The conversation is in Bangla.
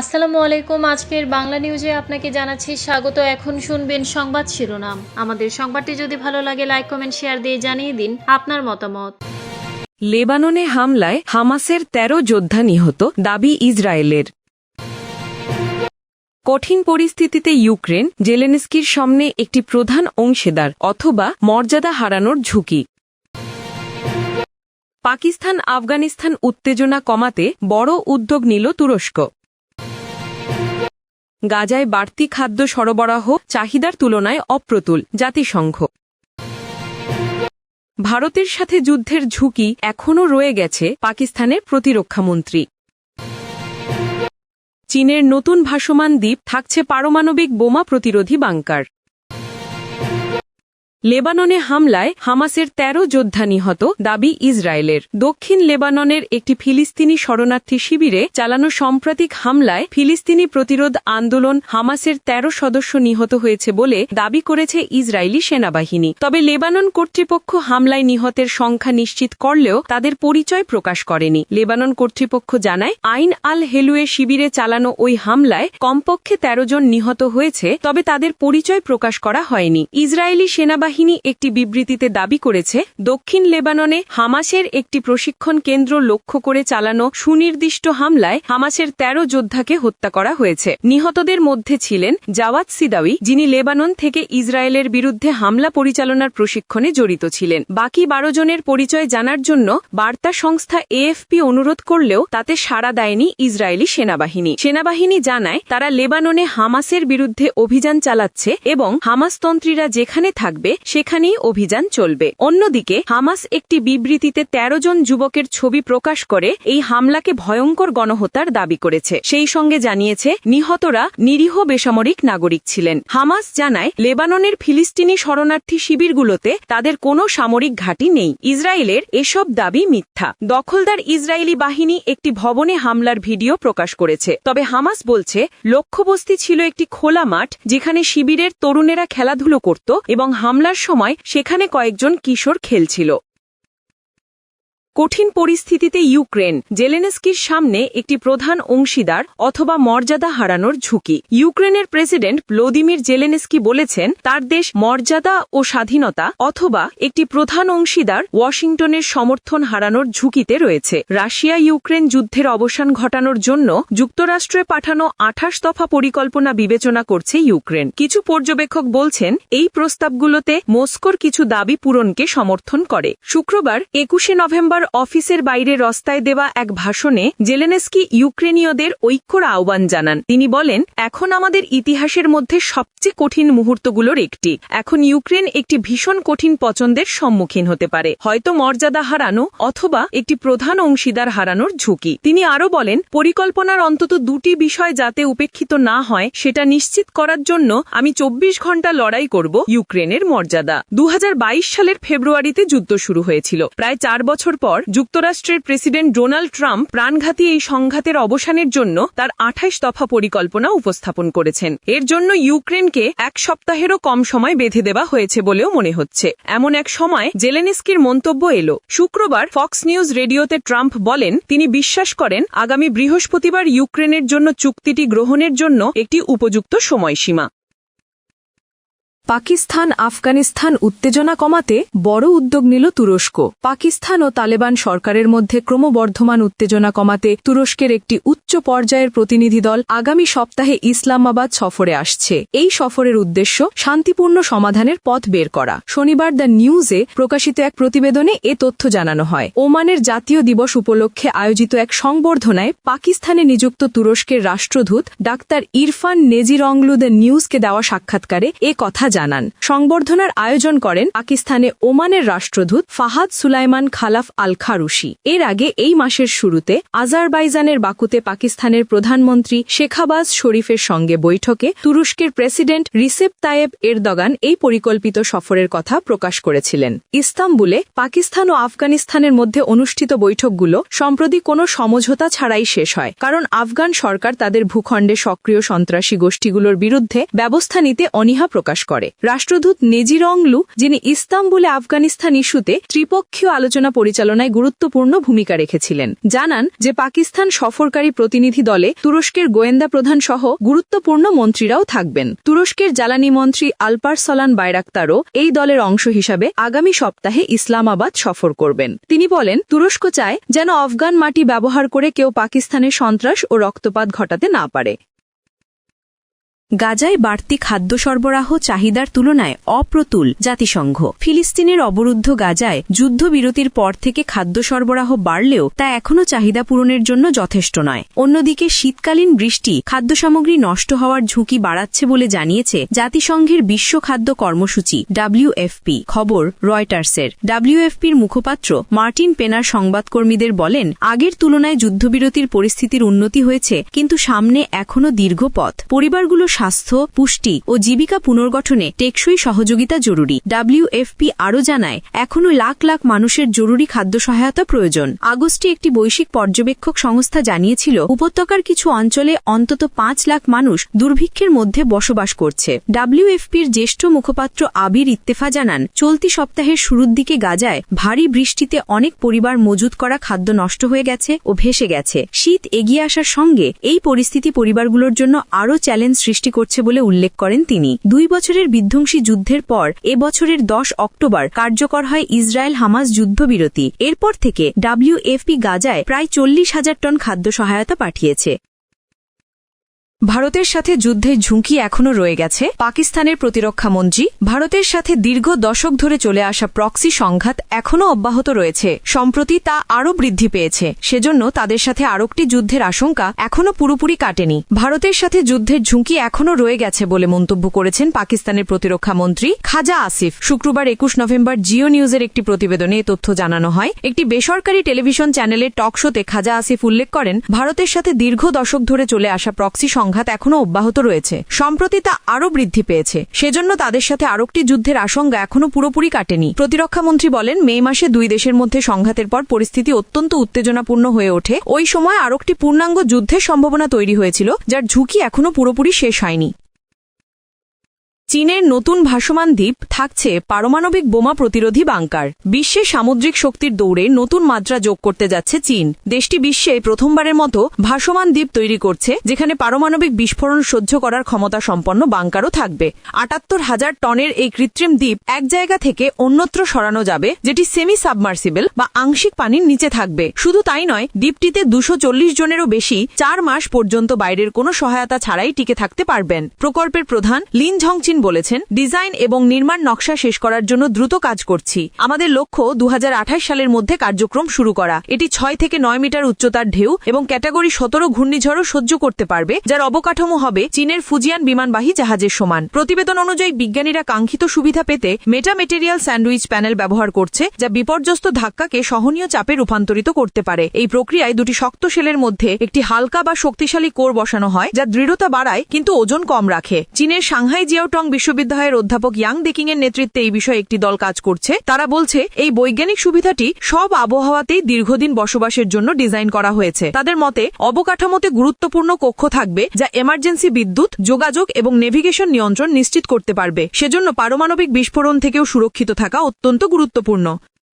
আসসালামু আলাইকুম। আজকের বাংলা নিউজে আপনাকে জানাচ্ছি স্বাগত। এখন শুনবেন সংবাদ শিরোনাম। আমাদের সংবাদটি যদি ভালো লাগে লাইক কমেন্ট শেয়ার দিয়ে জানিয়ে দিন আপনার মতামত। লেবাননে হামলায় হামাসের ১৩ যোদ্ধা নিহত দাবি ইসরায়েলের। কঠিন পরিস্থিতিতে ইউক্রেন জেলেনস্কির সামনে একটি প্রধান অংশীদার অথবা মর্যাদা হারানোর ঝুঁকি। পাকিস্তান আফগানিস্তান উত্তেজনা কমাতে বড় উদ্যোগ নিল তুরস্ক। গাজায় বাড়তি খাদ্য সরবরাহ চাহিদার তুলনায় অপ্রতুল জাতিসংঘ। ভারতের সাথে যুদ্ধের ঝুঁকি এখনও রয়ে গেছে পাকিস্তানের প্রতিরক্ষামন্ত্রী। চীনের নতুন ভাসমান দ্বীপ থাকছে পারমাণবিক বোমা প্রতিরোধী বাংকার। লেবাননে হামলায় হামাসের ১৩ যোদ্ধা নিহত, দাবি ইসরায়েলের। দক্ষিণ লেবাননের একটি ফিলিস্তিনি শরণার্থী শিবিরে চালানো সাম্প্রতিক হামলায় ফিলিস্তিনি প্রতিরোধ আন্দোলন হামাসের ১৩ সদস্য নিহত হয়েছে বলে দাবি করেছে ইসরায়েলি সেনাবাহিনী। তবে লেবানন কর্তৃপক্ষ হামলায় নিহতের সংখ্যা নিশ্চিত করলেও তাদের পরিচয় প্রকাশ করেনি। লেবানন কর্তৃপক্ষ জানায়, আইন আল হেলুয়ে শিবিরে চালানো ওই হামলায় কমপক্ষে ১৩ জন নিহত হয়েছে, তবে তাদের পরিচয় প্রকাশ করা হয়নি। ইসরায়েলি সেনাবাহিনী একটি বিবৃতিতে দাবি করেছে, দক্ষিণ লেবাননে হামাসের একটি প্রশিক্ষণ কেন্দ্র লক্ষ্য করে চালানো সুনির্দিষ্ট হামলায় হামাসের ১৩ যোদ্ধাকে হত্যা করা হয়েছে। নিহতদের মধ্যে ছিলেন জাওয়াত সিদাউই, যিনি লেবানন থেকে ইসরায়েলের বিরুদ্ধে হামলা পরিচালনার প্রশিক্ষণে জড়িত ছিলেন। বাকি বারো জনের পরিচয় জানার জন্য বার্তা সংস্থা এএফপি অনুরোধ করলেও তাতে সাড়া দেয়নি ইসরায়েলি সেনাবাহিনী। সেনাবাহিনী জানায়, তারা লেবাননে হামাসের বিরুদ্ধে অভিযান চালাচ্ছে এবং হামাসতন্ত্রীরা যেখানে থাকবে সেখানেই অভিযান চলবে। অন্যদিকে, হামাস একটি বিবৃতিতে ১৩ জন যুবকের ছবি প্রকাশ করে এই হামলাকে ভয়ঙ্কর গণহত্যার দাবি করেছে। সেই সঙ্গে জানিয়েছে, নিহতরা নিরীহ বেসামরিক নাগরিক ছিলেন। হামাস জানায়, লেবাননের ফিলিস্তিনি শরণার্থী শিবিরগুলোতে তাদের কোনো সামরিক ঘাঁটি নেই। ইসরায়েলের এসব দাবি মিথ্যা। দখলদার ইসরায়েলি বাহিনী একটি ভবনে হামলার ভিডিও প্রকাশ করেছে। তবে হামাস বলছে, লক্ষ্যবস্তি ছিল একটি খোলা মাঠ, যেখানে শিবিরের তরুণেরা খেলাধুলো করত এবং হামলার সময় সেখানে কয়েকজন কিশোর খেলছিল। কঠিন পরিস্থিতিতে ইউক্রেন, জেলেনস্কির সামনে একটি প্রধান অংশীদার অথবা মর্যাদা হারানোর ঝুঁকি। ইউক্রেনের প্রেসিডেন্ট ভ্লোদিমির জেলেনস্কি বলেছেন, তার দেশ মর্যাদা ও স্বাধীনতা অথবা একটি প্রধান অংশীদার ওয়াশিংটনের সমর্থন হারানোর ঝুঁকিতে রয়েছে। রাশিয়া ইউক্রেন যুদ্ধের অবসান ঘটানোর জন্য যুক্তরাষ্ট্রে পাঠানো আঠাশ দফা পরিকল্পনা বিবেচনা করছে ইউক্রেন। কিছু পর্যবেক্ষক বলছেন, এই প্রস্তাবগুলোতে মস্কোর কিছু দাবি পূরণকে সমর্থন করে। শুক্রবার, একুশে নভেম্বর অফিসের বাইরে রস্তায় দেওয়া এক ভাষণে জেলেনেস্কি ইউক্রেনীয়দের ঐক্যর আহ্বান জানান। তিনি বলেন, এখন আমাদের ইতিহাসের মধ্যে সবচেয়ে কঠিন মুহূর্তগুলোর একটি। এখন ইউক্রেন একটি ভীষণ কঠিন পছন্দের সম্মুখীন হতে পারে। হয়তো মর্যাদা হারানো অথবা একটি প্রধান অংশীদার হারানোর ঝুঁকি। তিনি আরও বলেন, পরিকল্পনার অন্তত দুটি বিষয় যাতে উপেক্ষিত না হয়, সেটা নিশ্চিত করার জন্য আমি চব্বিশ ঘণ্টা লড়াই করব ইউক্রেনের মর্যাদা। দু হাজার বাইশ সালের ফেব্রুয়ারিতে যুদ্ধ শুরু হয়েছিল। প্রায় চার বছর পর যুক্তরাষ্ট্রের প্রেসিডেন্ট ডোনাল্ড ট্রাম্প প্রাণঘাতী এই সংঘাতের অবসানের জন্য তার আঠাশ দফা পরিকল্পনা উপস্থাপন করেছেন। এর জন্য ইউক্রেনকে এক সপ্তাহেরও কম সময় বেঁধে দেওয়া হয়েছে বলেও মনে হচ্ছে। এমন এক সময় জেলেনিস্কির মন্তব্য এলো। শুক্রবার ফক্স নিউজ রেডিওতে ট্রাম্প বলেন, তিনি বিশ্বাস করেন, আগামী বৃহস্পতিবার ইউক্রেনের জন্য চুক্তিটি গ্রহণের জন্য একটি উপযুক্ত সময়সীমা। পাকিস্তান, আফগানিস্তান উত্তেজনা কমাতে বড় উদ্যোগ নিল তুরস্ক। পাকিস্তান ও তালেবান সরকারের মধ্যে ক্রমবর্ধমান উত্তেজনা কমাতে তুরস্কের একটি উচ্চ পর্যায়ের প্রতিনিধি দল আগামী সপ্তাহে ইসলামাবাদ সফরে আসছে। এই সফরের উদ্দেশ্য শান্তিপূর্ণ সমাধানের পথ বের করা। শনিবার দ্য নিউজে প্রকাশিত এক প্রতিবেদনে এ তথ্য জানানো হয়। ওমানের জাতীয় দিবস উপলক্ষে আয়োজিত এক সংবর্ধনায় পাকিস্তানে নিযুক্ত তুরস্কের রাষ্ট্রদূত ডাক্তার ইরফান নেজিরংলু দ্য নিউজকে দেওয়া সাক্ষাৎকারে এ কথা জানান। সংবর্ধনার আয়োজন করেন পাকিস্তানে ওমানের রাষ্ট্রদূত ফাহাদ সুলাইমান খালাফ আল খারুশি এর আগে এই মাসের শুরুতে আজারবাইজানের বাকুতে পাকিস্তানের প্রধানমন্ত্রী শেখাবাজ শরীফের সঙ্গে বৈঠকে তুরস্কের প্রেসিডেন্ট রিসেপ তায়েব এরদগান এই পরিকল্পিত সফরের কথা প্রকাশ করেছিলেন। ইস্তাম্বুলে পাকিস্তান ও আফগানিস্তানের মধ্যে অনুষ্ঠিত বৈঠকগুলো সম্প্রতি কোনো সমঝোতা ছাড়াই শেষ হয়, কারণ আফগান সরকার তাদের ভূখণ্ডে সক্রিয় সন্ত্রাসী গোষ্ঠীগুলোর বিরুদ্ধে ব্যবস্থা নিতে অনীহা প্রকাশ করে। রাষ্ট্রদূত নেজিরংলু, যিনি ইস্তাম্বুলে আফগানিস্তান ইস্যুতে ত্রিপক্ষীয় আলোচনা পরিচালনায় গুরুত্বপূর্ণ ভূমিকা রেখেছিলেন। জানান যে পাকিস্তান সফরকারী প্রতিনিধি দলে তুরস্কের গোয়েন্দা প্রধান সহ গুরুত্বপূর্ণ মন্ত্রীরাও থাকবেন। তুরস্কের জ্বালানি মন্ত্রী আলপার সলান বাইরাক্তারও এই দলের অংশ হিসাবে আগামী সপ্তাহে ইসলামাবাদ সফর করবেন। তিনি বলেন, তুরস্ক চায় যেন আফগান মাটি ব্যবহার করে কেউ পাকিস্তানের সন্ত্রাস ও রক্তপাত ঘটাতে না পারে। গাজায় বাড়তি খাদ্য সরবরাহ চাহিদার তুলনায় অপ্রতুল জাতিসংঘ। ফিলিস্তিনের অবরুদ্ধ গাজায় যুদ্ধবিরতির পর থেকে খাদ্য সরবরাহ বাড়লেও তা এখনও চাহিদা পূরণের জন্য যথেষ্ট নয়। অন্যদিকে শীতকালীন বৃষ্টি খাদ্য সামগ্রী নষ্ট হওয়ার ঝুঁকি বাড়াচ্ছে বলে জানিয়েছে জাতিসংঘের বিশ্ব খাদ্য কর্মসূচি ডাব্লিউএফপি খবর রয়টার্সের। ডাব্লিউএফপির মুখপাত্র মার্টিন পেনার সংবাদকর্মীদের বলেন, আগের তুলনায় যুদ্ধবিরতির পরিস্থিতির উন্নতি হয়েছে, কিন্তু সামনে এখনও দীর্ঘ পথ। পরিবারগুলো স্বাস্থ্য, পুষ্টি ও জীবিকা পুনর্গঠনে টেকসই সহযোগিতা জরুরি। ডাব্লিউএফপি আরও জানায়, এখনও লাখ লাখ মানুষের জরুরি খাদ্য সহায়তা প্রয়োজন। আগস্টে একটি বৈশ্বিক পর্যবেক্ষক সংস্থা জানিয়েছিল, উপত্যকার কিছু অঞ্চলে অন্তত পাঁচ লাখ মানুষ দুর্ভিক্ষের মধ্যে বসবাস করছে। ডাব্লিউএফপির জ্যেষ্ঠ মুখপাত্র আবির ইত্তেফা জানান, চলতি সপ্তাহের শুরুর দিকে গাজায় ভারী বৃষ্টিতে অনেক পরিবার মজুত করা খাদ্য নষ্ট হয়ে গেছে ও ভেসে গেছে। শীত এগিয়ে আসার সঙ্গে এই পরিস্থিতি পরিবারগুলোর জন্য আরও চ্যালেঞ্জ সৃষ্টি করছে বলে উল্লেখ করেন তিনি। দুই বছরের বিধ্বংসী যুদ্ধের পর এ বছরের দশ অক্টোবর কার্যকর হয় ইসরায়েল হামাস যুদ্ধবিরতি। এরপর থেকে ডাব্লিউএফপি গাজায় প্রায় চল্লিশ হাজার টন খাদ্য সহায়তা পাঠিয়েছে। ভারতের সাথে যুদ্ধের ঝুঁকি এখনও রয়ে গেছে। পাকিস্তানের প্রতিরক্ষা মন্ত্রী ভারতের সাথে দীর্ঘ দশক ধরে চলে আসা প্রক্সি সংঘাত এখনও অব্যাহত রয়েছে। সম্প্রতি তা আরও বৃদ্ধি পেয়েছে। সেজন্য তাদের সাথে আরেকটি যুদ্ধের আশঙ্কা এখনও পুরোপুরি কাটেনি। ভারতের সাথে যুদ্ধের ঝুঁকি এখনও রয়ে গেছে বলে মন্তব্য করেছেন পাকিস্তানের প্রতিরক্ষা মন্ত্রী খাজা আসিফ। শুক্রবার একুশ নভেম্বর জিও নিউজের একটি প্রতিবেদনে এ তথ্য জানানো হয়। একটি বেসরকারি টেলিভিশন চ্যানেলের টক শোতে খাজা আসিফ উল্লেখ করেন, ভারতের সাথে দীর্ঘ দশক ধরে চলে আসা প্রক্সি সংঘাত এখনও অব্যাহত রয়েছে। সম্প্রতি তা আরও বৃদ্ধি পেয়েছে। সেজন্য তাদের সাথে আরেকটি যুদ্ধের আশঙ্কা এখনও পুরোপুরি কাটেনি। প্রতিরক্ষামন্ত্রী বলেন, মে মাসে দুই দেশের মধ্যে সংঘাতের পর পরিস্থিতি অত্যন্ত উত্তেজনাপূর্ণ হয়ে ওঠে। ওই সময় আরেকটি পূর্ণাঙ্গ যুদ্ধের সম্ভাবনা তৈরি হয়েছিল, যার ঝুঁকি এখনও পুরোপুরি শেষ হয়নি। চীনের নতুন ভাসমান দ্বীপ থাকছে পারমাণবিক বোমা প্রতিরোধী বাংকার। বিশ্বে সামুদ্রিক শক্তির দৌড়ে নতুন মাত্রা যোগ করতে যাচ্ছে চীন। দেশটি বিশ্বে প্রথমবারের মতো ভাসমান দ্বীপ তৈরি করছে, যেখানে পারমাণবিক বিস্ফোরণ সহ্য করার ক্ষমতা সম্পন্ন বাংকারও থাকবে। আটাত্তর হাজার টনের এই কৃত্রিম দ্বীপ এক জায়গা থেকে অন্যত্র সরানো যাবে, যেটি সেমি সাবমার্সিবল বা আংশিক পানির নিচে থাকবে। শুধু তাই নয়, দ্বীপটিতে দুশো চল্লিশ জনেরও বেশি চার মাস পর্যন্ত বাইরের কোনো সহায়তা ছাড়াই টিকে থাকতে পারবেন। প্রকল্পের প্রধান লিন ঝংচিন বলেছেন, ডিজাইন এবং নির্মাণ নকশা শেষ করার জন্য দ্রুত কাজ করছি। আমাদের লক্ষ্য দু সালের মধ্যে কার্যক্রম শুরু করা। এটি ছয় থেকে নয় মিটার উচ্চতার ঢেউ এবং ক্যাটাগরি সতেরো ঘূর্ণিঝড়ও সহ্য করতে পারবে, যার অবকাঠামো হবে চীনের ফুজিয়ান বিমানবাহী জাহাজের সমান। প্রতিবেদন অনুযায়ী বিজ্ঞানীরা কাঙ্ক্ষিত সুবিধা পেতে মেটা মেটেরিয়াল স্যান্ডউইচ প্যানেল ব্যবহার করছে, যা বিপর্যস্ত ধাক্কাকে সহনীয় চাপে রূপান্তরিত করতে পারে। এই প্রক্রিয়ায় দুটি শক্ত শেলের মধ্যে একটি হালকা বা শক্তিশালী কোর বসানো হয়, যা দৃঢ়তা বাড়ায় কিন্তু ওজন কম রাখে। চীনের সাংহাই জিয়াওটং বিশ্ববিদ্যালয়ের অধ্যাপক ইয়াং দেকিং এর নেতৃত্বে এই বিষয়ে একটি দল কাজ করছে। তারা বলছে, এই বৈজ্ঞানিক সুবিধাটি সব আবহাওয়াতেই দীর্ঘদিন বসবাসের জন্য ডিজাইন করা হয়েছে। তাদের মতে, অবকাঠামোতে গুরুত্বপূর্ণ কক্ষ থাকবে যা এমার্জেন্সি বিদ্যুৎ, যোগাযোগ এবং নেভিগেশন নিয়ন্ত্রণ নিশ্চিত করতে পারবে। সেজন্য পারমাণবিক বিস্ফোরণ থেকেও সুরক্ষিত থাকা অত্যন্ত গুরুত্বপূর্ণ।